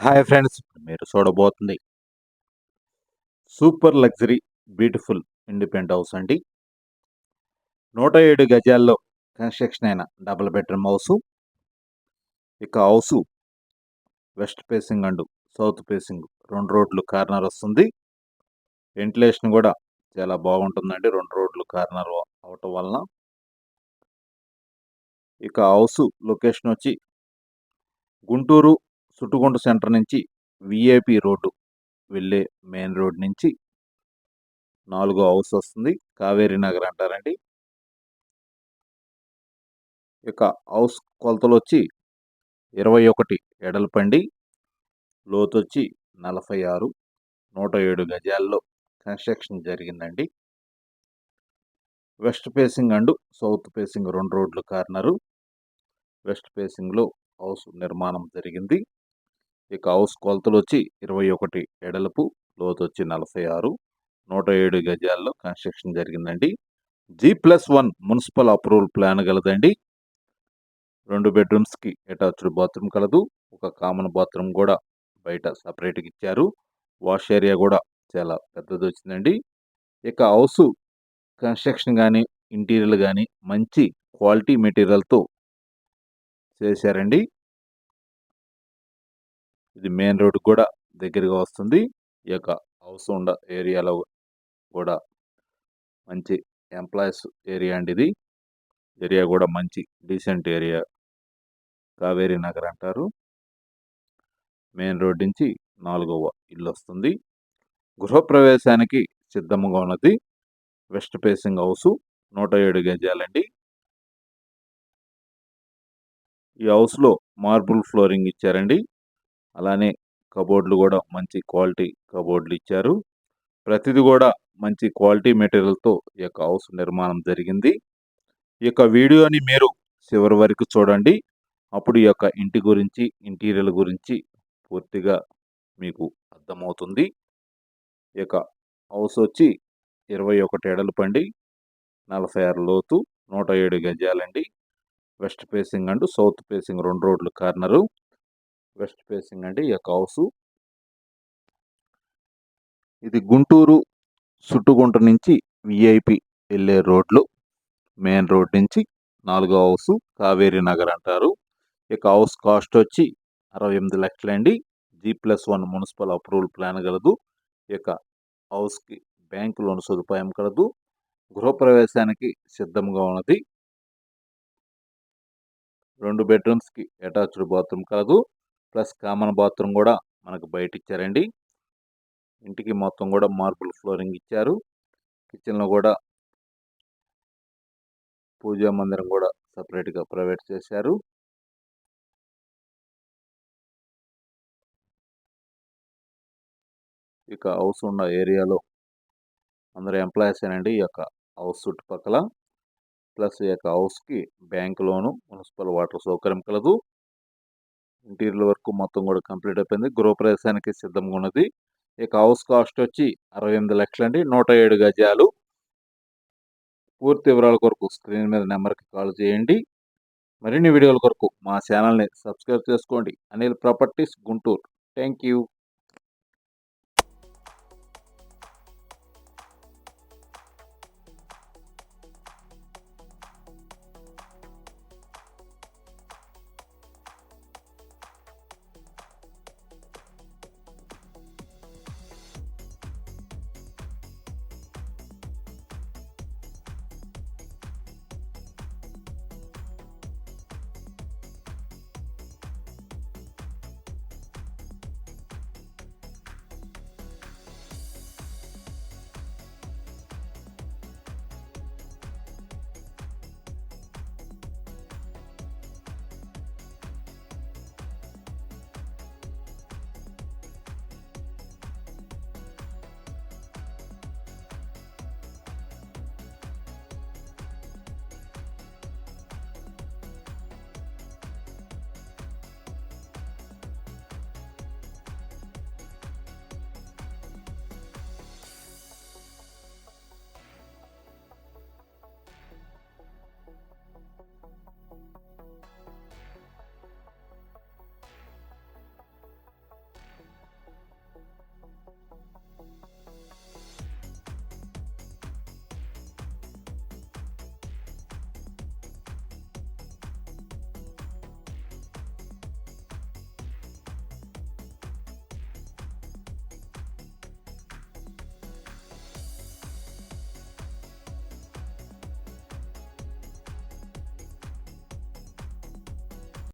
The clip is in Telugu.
హాయ్ ఫ్రెండ్స్ మీరు చూడబోతుంది super luxury beautiful independent house అండి. నూట ఏడు గజాల్లో కన్స్ట్రక్షన్ అయిన డబుల్ బెడ్రూమ్ హౌస్. ఇక house west facing and south facing రెండు రోడ్లు కార్నర్ వస్తుంది. వెంటిలేషన్ కూడా చాలా బాగుంటుందండి రెండు రోడ్లు కార్నర్ అవటం వలన. ఇక హౌస్ లొకేషన్ వచ్చి గుంటూరు సుట్టుగుంట సెంటర్ నుంచి విఐపి రోడ్డు వెళ్ళే మెయిన్ రోడ్ నుంచి నాలుగో హౌస్ వస్తుంది. కావేరీ నగర్ అంటారండి. ఇక హౌస్ కొలతలు వచ్చి ఇరవై ఒకటి ఎడలపండి. లోతు వచ్చి నలభై ఆరు నూట ఏడు గజాల్లో కన్స్ట్రక్షన్ జరిగిందండి. West facing and south facing రెండు రోడ్లు కార్నరు. వెస్ట్ ఫేసింగ్లో హౌస్ నిర్మాణం జరిగింది. ఇక హౌస్ కొలతలు వచ్చి ఇరవై ఒకటి ఎడలపు లోతు వచ్చి నలభై ఆరు నూట ఏడు గజాల్లో కన్స్ట్రక్షన్ జరిగిందండి. G plus one municipal approval plan కలదండి రెండు బెడ్రూమ్స్కి అటాచ్డ్ బాత్రూమ్ కలదు. ఒక కామన్ బాత్రూమ్ కూడా బయట సపరేట్గా ఇచ్చారు. వాష్ ఏరియా కూడా చాలా పెద్దది వచ్చిందండి ఇక హౌస్ కన్స్ట్రక్షన్ కానీ ఇంటీరియర్ కానీ మంచి క్వాలిటీ మెటీరియల్తో చేశారండి. ఇది మెయిన్ రోడ్ కూడా దగ్గరగా వస్తుంది. ఈ యొక్క హౌస్ ఉండ ఏరియాలో కూడా మంచి ఎంప్లాయీస్ ఏరియా అండి ఇది. ఏరియా కూడా మంచి డీసెంట్ ఏరియా. కావేరీ నగర్ అంటారు. మెయిన్ రోడ్ నుంచి నాలుగవ ఇల్లు వస్తుంది. గృహప్రవేశానికి సిద్ధంగా ఉన్నది. వెస్ట్ ఫేసింగ్ హౌస్ నూట ఏడు గజాలండి. ఈ హౌస్లో మార్బుల్ ఫ్లోరింగ్ ఇచ్చారండి. అలానే కబోర్డ్లు కూడా మంచి క్వాలిటీ కబోర్డ్లు ఇచ్చారు. ప్రతిది కూడా మంచి క్వాలిటీ మెటీరియల్తో ఈ యొక్క హౌస్ నిర్మాణం జరిగింది. ఈ యొక్క వీడియోని మీరు చివరి వరకు చూడండి. అప్పుడు ఈ యొక్క ఇంటి గురించి ఇంటీరియర్ గురించి పూర్తిగా మీకు అర్థమవుతుంది. ఈ యొక్క హౌస్ వచ్చి ఇరవై ఒకటి ఏడలు పండి నలభై ఆరు లోతు నూట ఏడు గజాలండి. West facing and south facing రెండు రోడ్లు కార్నరు. వెస్ట్ ఫేసింగ్ అండి ఈ యొక్క హౌస్. ఇది గుంటూరు చుట్టుగుంట నుంచి విఐపి వెళ్ళే రోడ్లు. మెయిన్ రోడ్ నుంచి నాలుగో హౌస్ కావేరీ నగర్ అంటారు. ఇక హౌస్ కాస్ట్ వచ్చి అరవై ఎనిమిది లక్షలండి. G plus one municipal approval plan కలదు. ఇక హౌస్కి బ్యాంకు లోన్ సదుపాయం కలదు. గృహప్రవేశానికి సిద్ధంగా ఉన్నది. రెండు బెడ్రూమ్స్కి అటాచ్డ్ బాత్రూమ్ కలదు. ప్లస్ కామన్ బాత్రూమ్ కూడా మనకు బయట ఇచ్చారండి ఇంటికి మొత్తం కూడా మార్బుల్ ఫ్లోరింగ్ ఇచ్చారు. కిచెన్లో కూడా పూజా మందిరం కూడా సపరేట్గా ప్రొవైడ్ చేశారు. ఇక హౌస్ ఉన్న ఏరియాలో అందరూ ఎంప్లాయీస్ అండి ఈ యొక్క హౌస్ చుట్టుపక్కల. ప్లస్ ఈ యొక్క హౌస్కి బ్యాంక్ లోను మున్సిపల్ వాటర్ సౌకర్యం కలదు. ఇంటీరియర్ వర్క్ మొత్తం కూడా కంప్లీట్ అయిపోయింది. గృహప్రవేశానికి సిద్ధంగా ఉన్నది. ఇక హౌస్ కాస్ట్ వచ్చి అరవై ఎనిమిది లక్షలండి. నూట ఏడు గజాలు. పూర్తి వివరాల కొరకు స్క్రీన్ మీద నెంబర్కి కాల్ చేయండి. మరిన్ని వీడియోల కొరకు మా ఛానల్ని సబ్స్క్రైబ్ చేసుకోండి. Anil properties Guntur. Thank you